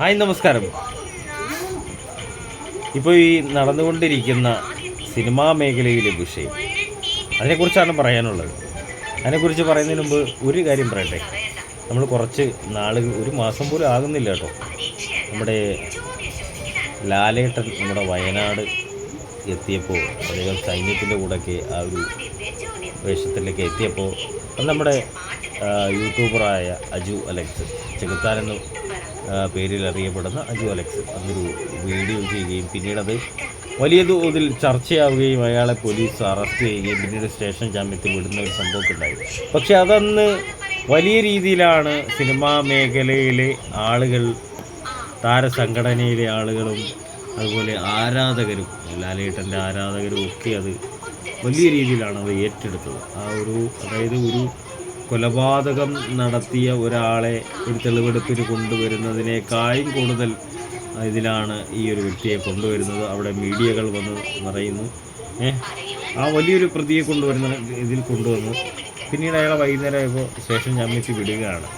Hi നമസ്കാരം. ഇപ്പോൾ ഈ നടന്നുകൊണ്ടിരിക്കുന്ന സിനിമാ മേഖലയിലെ വിഷയം. അതിനെക്കുറിച്ചാണ് പറയാനുള്ളത്. അതിനെക്കുറിച്ച് പറയുന്നതിന് മുമ്പ് ഒരു കാര്യം പറയട്ടെ. നമ്മൾ കുറച്ച് നാളുകൾ ഒരു മാസം പോലും ആകുന്നില്ല കേട്ടോ. നമ്മുടെ ലാലേട്ടൻ നമ്മുടെ വയനാട് എത്തിയപ്പോൾ അദ്ദേഹം സൈന്യത്തിന്റെ കൂടെയൊക്കെ ആ ഒരു വേഷത്തിലേക്ക് എത്തിയപ്പോൾ നമ്മുടെ യൂട്യൂബറായ അജു അലക്സ് ചെകുത്താനെന്ന് പേരിൽ അറിയപ്പെടുന്ന അജു അലക്സ്. അതൊരു വീഡിയോ ചെയ്യുകയും പിന്നീടത് വലിയ തോതിൽ ചർച്ചയാവുകയും അയാളെ പോലീസ് അറസ്റ്റ് ചെയ്യുകയും പിന്നീട് സ്റ്റേഷൻ ജാമ്യത്തിൽ വിടുന്ന ഒരു ഉണ്ടായി പക്ഷെ അതന്ന് വലിയ രീതിയിലാണ് സിനിമാ മേഖലയിലെ ആളുകൾ താരസംഘടനയിലെ ആളുകളും അതുപോലെ ആരാധകരും ലാലേട്ടന്റെ ആരാധകരും ഒക്കെ അത് വലിയ രീതിയിലാണ് അത് ഏറ്റെടുത്തത്. ആ ഒരു അതായത് ഒരു കൊലപാതകം നടത്തിയ ഒരാളെ ഒരു തെളിവെടുപ്പിന് കൊണ്ടുവരുന്നതിനേക്കാളും കൂടുതൽ ഇതിലാണ് ഈ ഒരു വ്യക്തിയെ കൊണ്ടുവരുന്നത്. അവിടെ മീഡിയകൾ വന്ന് പറയുന്നു. ആ വലിയൊരു പ്രതിയെ കൊണ്ടുവരുന്ന ഇതിൽ കൊണ്ടുവന്നു. പിന്നീട് അയാളെ വൈകുന്നേരം ആയപ്പോൾ സ്റ്റേഷൻ ജാമ്യത്തിൽ വിടുകയാണ്.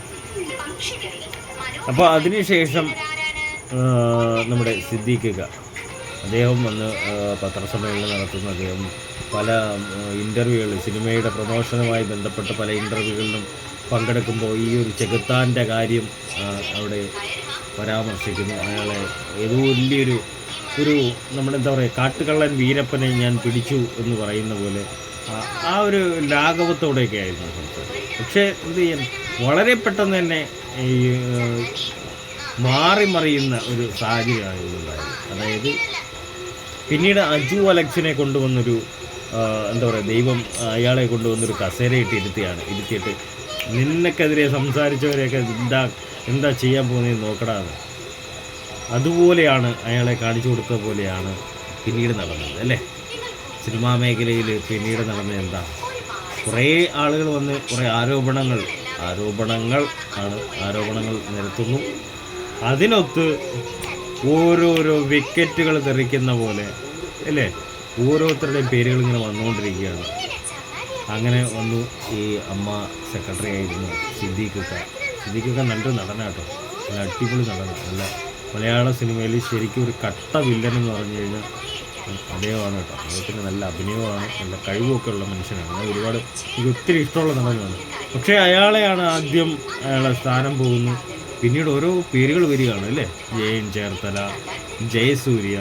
അപ്പോൾ അതിനുശേഷം നമ്മുടെ സിദ്ദീഖിക അദ്ദേഹം വന്ന് പത്രസമ്മേളനം നടത്തുന്ന. അദ്ദേഹം പല ഇന്റർവ്യൂകൾ സിനിമയുടെ പ്രൊമോഷനുമായി ബന്ധപ്പെട്ട പല ഇന്റർവ്യൂകളിലും പങ്കെടുക്കുമ്പോൾ ഈ ഒരു ചെകുത്താന്റെ കാര്യം അവിടെ പരാമർശിക്കുന്നു. അയാളെ ഏതോ വലിയൊരു ഒരു നമ്മുടെ എന്താ പറയുക കാട്ടുകള്ളൻ വീരപ്പനെ ഞാൻ പിടിച്ചു എന്ന് പറയുന്ന പോലെ ആ- ഒരു ലാഘവത്തോടെയൊക്കെ ആയിരുന്നു പക്ഷേ എന്ത് ചെയ്യാൻ വളരെ പെട്ടെന്ന് തന്നെ ഈ മാറി മറിയുന്ന ഒരു സാഹചര്യമാണ് ഇതുണ്ടായത് അതായത് പിന്നീട് അജു അലക്സിനെ കൊണ്ടുവന്നൊരു എന്താ പറയുക ദൈവം അയാളെ കൊണ്ടുവന്നൊരു കസേരയിട്ട് ഇരുത്തിയാണ് ഇരുത്തിയിട്ട് നിന്നക്കെതിരെ സംസാരിച്ചവരെയൊക്കെ എന്താ എന്താ ചെയ്യാൻ പോകുന്നത് നോക്കടാന്ന് അതുപോലെയാണ് അയാളെ കാണിച്ചു കൊടുത്ത പോലെയാണ് പിന്നീട് നടന്നത് അല്ലേ? സിനിമാ മേഖലയിൽ പിന്നീട് നടന്നത് എന്താ? കുറേ ആളുകൾ വന്ന് കുറേ ആരോപണങ്ങൾ ആരോപണങ്ങൾ ആണ് ആരോപണങ്ങൾ നിരത്തുന്നു. അതിനൊത്ത് ഓരോരോ വിക്കറ്റുകൾ തെറിക്കുന്ന പോലെ അല്ലേ? ഓരോരുത്തരുടെയും പേരുകൾ ഇങ്ങനെ വന്നുകൊണ്ടിരിക്കുകയാണ്. അങ്ങനെ വന്നു ഈ അമ്മ സെക്രട്ടറി ആയിരുന്നു സിദ്ദീഖൊക്കെ സിദ്ദീഖൊക്കെ നല്ലൊരു നടനാട്ടോ നല്ല അടിപൊളി നടനാണ് നല്ല മലയാള സിനിമയിൽ ശരിക്കും ഒരു കട്ട വില്ലൻ എന്ന് പറഞ്ഞു കഴിഞ്ഞാൽ അദ്ദേഹമാണ് കേട്ടോ. അദ്ദേഹത്തിന് നല്ല അഭിനയമാണ് നല്ല കഴിവൊക്കെ ഉള്ള മനുഷ്യനാണ്. അങ്ങനെ ഒരുപാട് എനിക്ക് ഒത്തിരി ഇഷ്ടമുള്ള നടനാണ് പക്ഷേ അയാളെയാണ് ആദ്യം അയാളെ സ്ഥാനം പോകുന്നു പിന്നീട് ഓരോ പേരുകൾ വരികയാണ് അല്ലേ? ജയൻ ചേർത്തല ജയസൂര്യ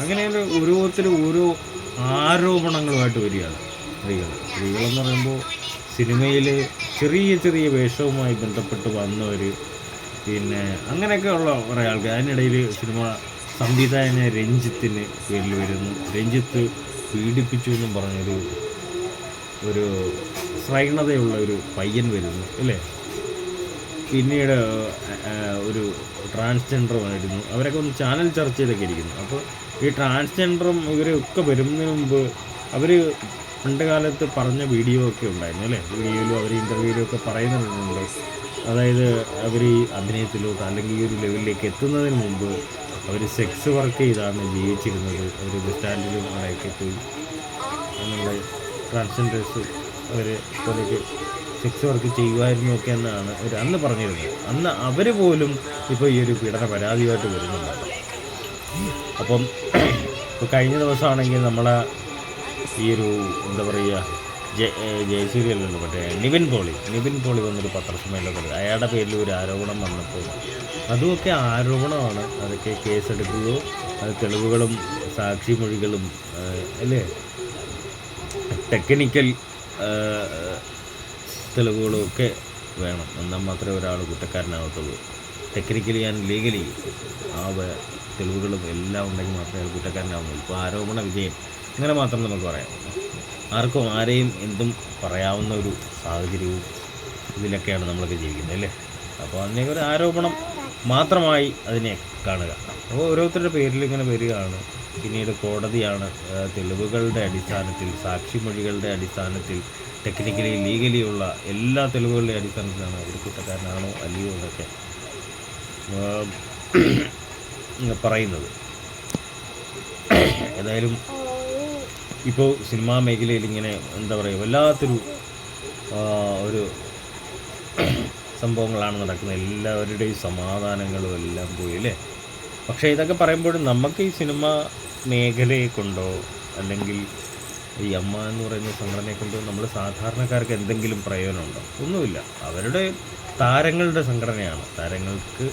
അങ്ങനെ ഓരോരുത്തരും ഓരോ ആരോപണങ്ങളുമായിട്ട് വരികയാണ് സ്ത്രീകൾ. സ്ത്രീകളെന്ന് പറയുമ്പോൾ സിനിമയിൽ ചെറിയ ചെറിയ വേഷവുമായി ബന്ധപ്പെട്ട് വന്നവർ പിന്നെ അങ്ങനെയൊക്കെ ഉള്ള കുറേ ആൾക്കാർ അതിനിടയിൽ സിനിമ സംവിധായകനെ രഞ്ജിത്തിന് പേരിൽ വരുന്നു. രഞ്ജിത്ത് പീഡിപ്പിച്ചു എന്നും പറഞ്ഞൊരു ഒരു ശ്രൈണതയുള്ള ഒരു പയ്യൻ വരുന്നു അല്ലേ? പിന്നീട് ഒരു ട്രാൻസ്ജെൻഡർ ആയിരുന്നു അവരൊക്കെ ഒന്ന് ചാനൽ ചർച്ച ചെയ്തൊക്കെ ഇരിക്കുന്നു. അപ്പോൾ ഈ ട്രാൻസ്ജെൻഡറും ഇവരൊക്കെ വരുന്നതിന് മുമ്പ് അവർ പണ്ട് കാലത്ത് പറഞ്ഞ വീഡിയോ ഒക്കെ ഉണ്ടായിരുന്നു അല്ലേ? വീഡിയോയിലും അവർ ഇന്റർവ്യൂയിലും ഒക്കെ പറയുന്നുണ്ട്. അതായത് അവർ ഈ അഭിനയത്തിലോട്ട് അല്ലെങ്കിൽ ഈ ഒരു ലെവലിലേക്ക് എത്തുന്നതിന് മുമ്പ് അവർ സെക്സ് വർക്ക് ചെയ്താണ് ജീവിച്ചിരുന്നത്. അവർ ബസ് സ്റ്റാൻഡിലും അവിടെയൊക്കെ പോയി. നമ്മുടെ ട്രാൻസ്ജെൻഡേഴ്സ് അവർ പോലെയൊക്കെ സെക്സ് വർക്ക് ചെയ്യുമായിരുന്നു ഒക്കെ എന്നാണ് അവർ അന്ന് പറഞ്ഞിരുന്നത്. അന്ന് അവർ പോലും ഇപ്പോൾ ഈ ഒരു പീഡന പരാതിയുമായിട്ട് വരുന്നുണ്ട്. അപ്പം ഇപ്പോൾ കഴിഞ്ഞ ദിവസമാണെങ്കിൽ നമ്മളെ ഈ ഒരു എന്താ പറയുക ജയ ജയസൂര്യല്ലോ മറ്റേ നിവിൻ പോളി. നിവിൻ പോളി വന്നൊരു പത്രസമ്മേളനം. അയാളുടെ പേരിൽ ഒരു ആരോപണം വന്നപ്പോൾ അതുമൊക്കെ ആരോപണമാണ്. അതൊക്കെ കേസെടുക്കുകയോ അത് തെളിവുകളും സാക്ഷിമൊഴികളും മൊഴികളും അല്ലേ? ടെക്നിക്കൽ തെളിവുകളും ഒക്കെ വേണം. എന്നാൽ മാത്രമേ ഒരാൾ കുറ്റക്കാരനാകത്തുള്ളൂ. ടെക്നിക്കലി ആൻഡ് ലീഗലി ആ തെളിവുകളും എല്ലാം ഉണ്ടെങ്കിൽ മാത്രമേ അയാൾ കുറ്റക്കാരനാവുന്നുള്ളൂ ഇപ്പോൾ ആരോപണ വിജയം അങ്ങനെ മാത്രം നമുക്ക് പറയാം. ആർക്കും ആരെയും എന്തും പറയാവുന്ന ഒരു സാഹചര്യവും ഇതിലൊക്കെയാണ് നമ്മളൊക്കെ ജീവിക്കുന്നത് അല്ലേ? അപ്പോൾ അതിനെ ഒരു ആരോപണം മാത്രമായി അതിനെ കാണുക. അപ്പോൾ ഓരോരുത്തരുടെ പേരിൽ ഇങ്ങനെ വരികയാണ്. പിന്നീട് കോടതിയാണ് തെളിവുകളുടെ അടിസ്ഥാനത്തിൽ സാക്ഷിമൊഴികളുടെ അടിസ്ഥാനത്തിൽ ടെക്നിക്കലി ലീഗലി ഉള്ള എല്ലാ തെളിവുകളുടെയും അടിസ്ഥാനത്തിലാണ് ഒരു കുറ്റക്കാരനാണോ അല്ലയോ എന്നൊക്കെ പറയുന്നത്. ഏതായാലും ഇപ്പോൾ സിനിമാ മേഖലയിൽ ഇങ്ങനെ എന്താ പറയുക വല്ലാത്തൊരു ഒരു സംഭവങ്ങളാണ് നടക്കുന്നത്. എല്ലാവരുടെയും സമാധാനങ്ങളും എല്ലാം പോയി അല്ലേ? പക്ഷേ ഇതൊക്കെ പറയുമ്പോഴും നമുക്ക് ഈ സിനിമ മേഖലയെ കൊണ്ടോ അല്ലെങ്കിൽ ഈ അമ്മ എന്ന് പറയുന്ന സംഘടനയെ കൊണ്ട് നമ്മൾ സാധാരണക്കാർക്ക് എന്തെങ്കിലും പ്രയോജനമുണ്ടോ ഒന്നുമില്ല. അവരുടെ താരങ്ങളുടെ സംഘടനയാണ്. താരങ്ങൾക്ക്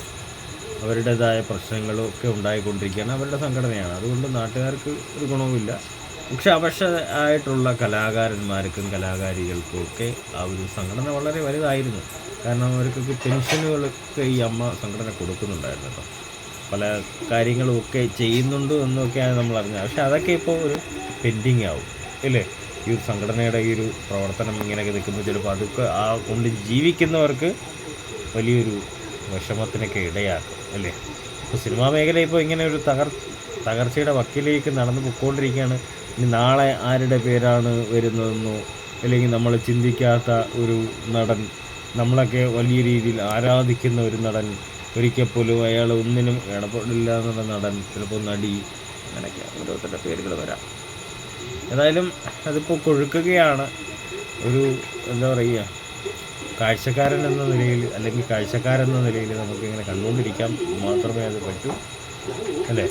അവരുടേതായ പ്രശ്നങ്ങളൊക്കെ ഉണ്ടായിക്കൊണ്ടിരിക്കുകയാണ് അവരുടെ സംഘടനയാണ്. അതുകൊണ്ട് നാട്ടുകാർക്ക് ഒരു ഗുണവുമില്ല. പക്ഷെ അവശരായിട്ടുള്ള കലാകാരന്മാർക്കും കലാകാരികൾക്കും ഒക്കെ ആ ഒരു സംഘടന വളരെ വലുതായിരുന്നു. കാരണം അവർക്കൊക്കെ പെൻഷനുകളൊക്കെ ഈ അമ്മ സംഘടന കൊടുക്കുന്നുണ്ടായിരുന്നു കേട്ടോ. പല കാര്യങ്ങളും ഒക്കെ ചെയ്യുന്നുണ്ട് എന്നൊക്കെയാണ് നമ്മൾ അറിഞ്ഞത്. പക്ഷെ അതൊക്കെ ഇപ്പോൾ ഒരു പെൻഡിങ് ആവും. അല്ലേ? ഈ ഒരു സംഘടനയുടെ ഈ ഒരു പ്രവർത്തനം ഇങ്ങനെയൊക്കെ നിൽക്കുമ്പോൾ ചിലപ്പോൾ അതൊക്കെ ആ കൊണ്ട് ജീവിക്കുന്നവർക്ക് വലിയൊരു വിഷമത്തിനൊക്കെ ഇടയാക്കും അല്ലേ? ഇപ്പോൾ സിനിമാ മേഖല ഇപ്പോൾ ഇങ്ങനെ ഒരു തകർ തകർച്ചയുടെ വക്കിലേക്ക് നടന്നു പൊയ്ക്കൊണ്ടിരിക്കുകയാണ്. ഇനി നാളെ ആരുടെ പേരാണ് വരുന്നതെന്നോ അല്ലെങ്കിൽ നമ്മൾ ചിന്തിക്കാത്ത ഒരു നടൻ നമ്മളൊക്കെ വലിയ രീതിയിൽ ആരാധിക്കുന്ന ഒരു നടൻ ഒരിക്കൽ പോലും അയാൾ ഒന്നിനും ഇടപെടില്ല എന്നുള്ള നടൻ ചിലപ്പോൾ നടി അങ്ങനെയൊക്കെ ഓരോരുത്തരുടെ പേരുകൾ വരാം. ഏതായാലും അതിപ്പോൾ കൊഴുക്കുകയാണ് ഒരു എന്താ പറയുക കാഴ്ചക്കാരൻ എന്ന നിലയിൽ അല്ലെങ്കിൽ കാഴ്ചക്കാരെന്ന നിലയിൽ നമുക്കിങ്ങനെ കണ്ടുകൊണ്ടിരിക്കാൻ മാത്രമേ അത് പറ്റൂ. അല്ലേ?